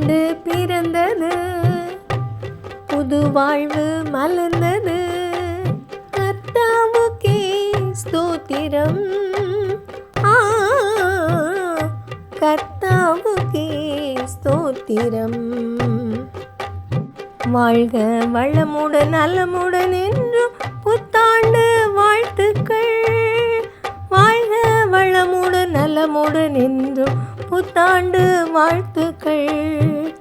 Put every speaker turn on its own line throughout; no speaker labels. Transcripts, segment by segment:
ஆண்டு பிறந்தது. புது வாழ்வு மலர்ந்தது. கர்த்தாவுக்கே ஸ்தோத்திரம். ஆ கர்த்தாவுக்கே ஸ்தோத்திரம். வாழ்க வளமுடன் நலமுடன் என்று புத்தாண்டு வாழ்த்துக்கள்.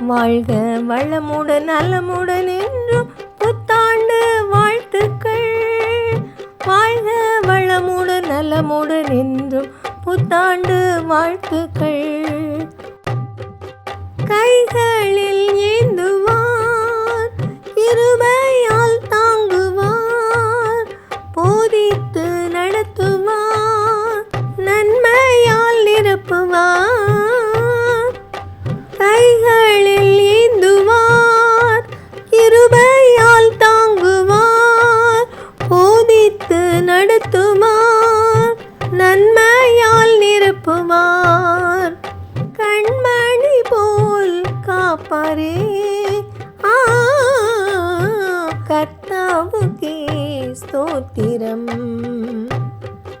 வாழ்க வளமுடன் நலமுடன் என்றும் புத்தாண்டு வாழ்த்துக்கள். வாழ்க வளமுடன் நலமுடன் என்றும் புத்தாண்டு வாழ்த்துக்கள். கைகளில் போதித்து நன்மையால் நிரப்புமார். கண்மணி போல் காப்பாரே கர்த்தாவுக்கே ஸ்தோத்திரம்.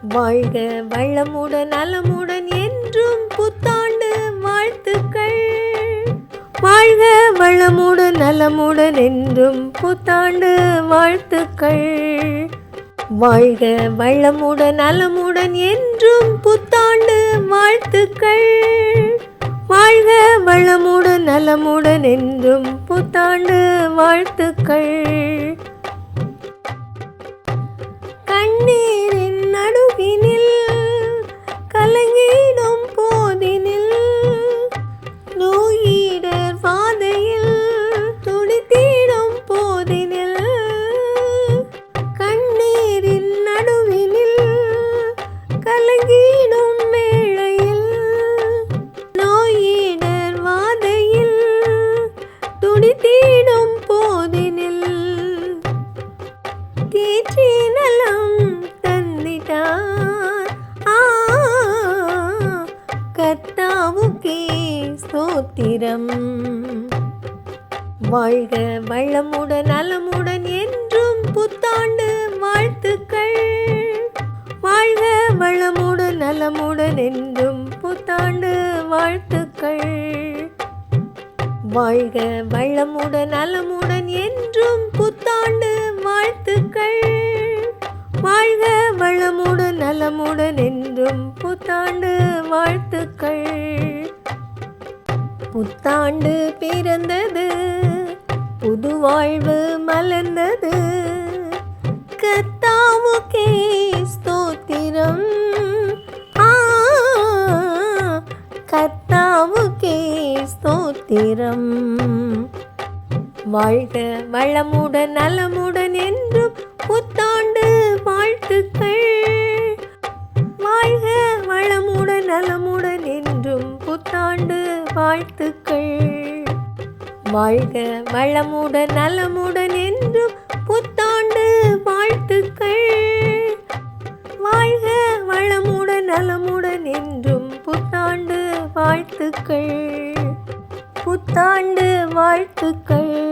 வாழ்க வள்ளமுடன் நலமுடன் என்றும் புத்தாண்டு வாழ்த்துக்கள். வாழ்க வளமுடன் நலமுடன் என்றும் புத்தாண்டு வாழ்த்துக்கள். வாழ்க வளமுடன் நலமுடன் என்றும் புத்தாண்டு வாழ்த்துக்கள். வாழ்க வளமுடன் நலமுடன் என்றும் புத்தாண்டு வாழ்த்துக்கள். ஸ்தோத்திரம் வாழ்க வளமுடன் நலமுடன் என்றும் புத்தாண்டு வாழ்த்துக்கள். வாழ்க வளமுடன் நலமுடன் என்றும் புத்தாண்டு வாழ்த்துக்கள். வாழ்க வளமுடன் நலமுடன் என்றும் புத்தாண்டு வாழ்த்துக்கள். வாழ்க வளமுடன் நலமுடன் என்றும் புத்தாண்டு வாழ்த்துக்கள். புத்தாண்டு பிறந்தது. புது வாழ்வு மலர்ந்தது. கத்தாவுக்கே ஸ்தோத்திரம். கத்தாவுக்கே ஸ்தோத்திரம். வாழ்க வளமுடன் நலமுடன் என்றும் வாழ்த்துக்கள். வாழ்க வளமுடன் நலமுடன் என்று புத்தாண்டு வாழ்த்துக்கள். வாழ்க வளமுடன் நலமுடன் என்றும் புத்தாண்டு வாழ்த்துக்கள். புத்தாண்டு வாழ்த்துக்கள்.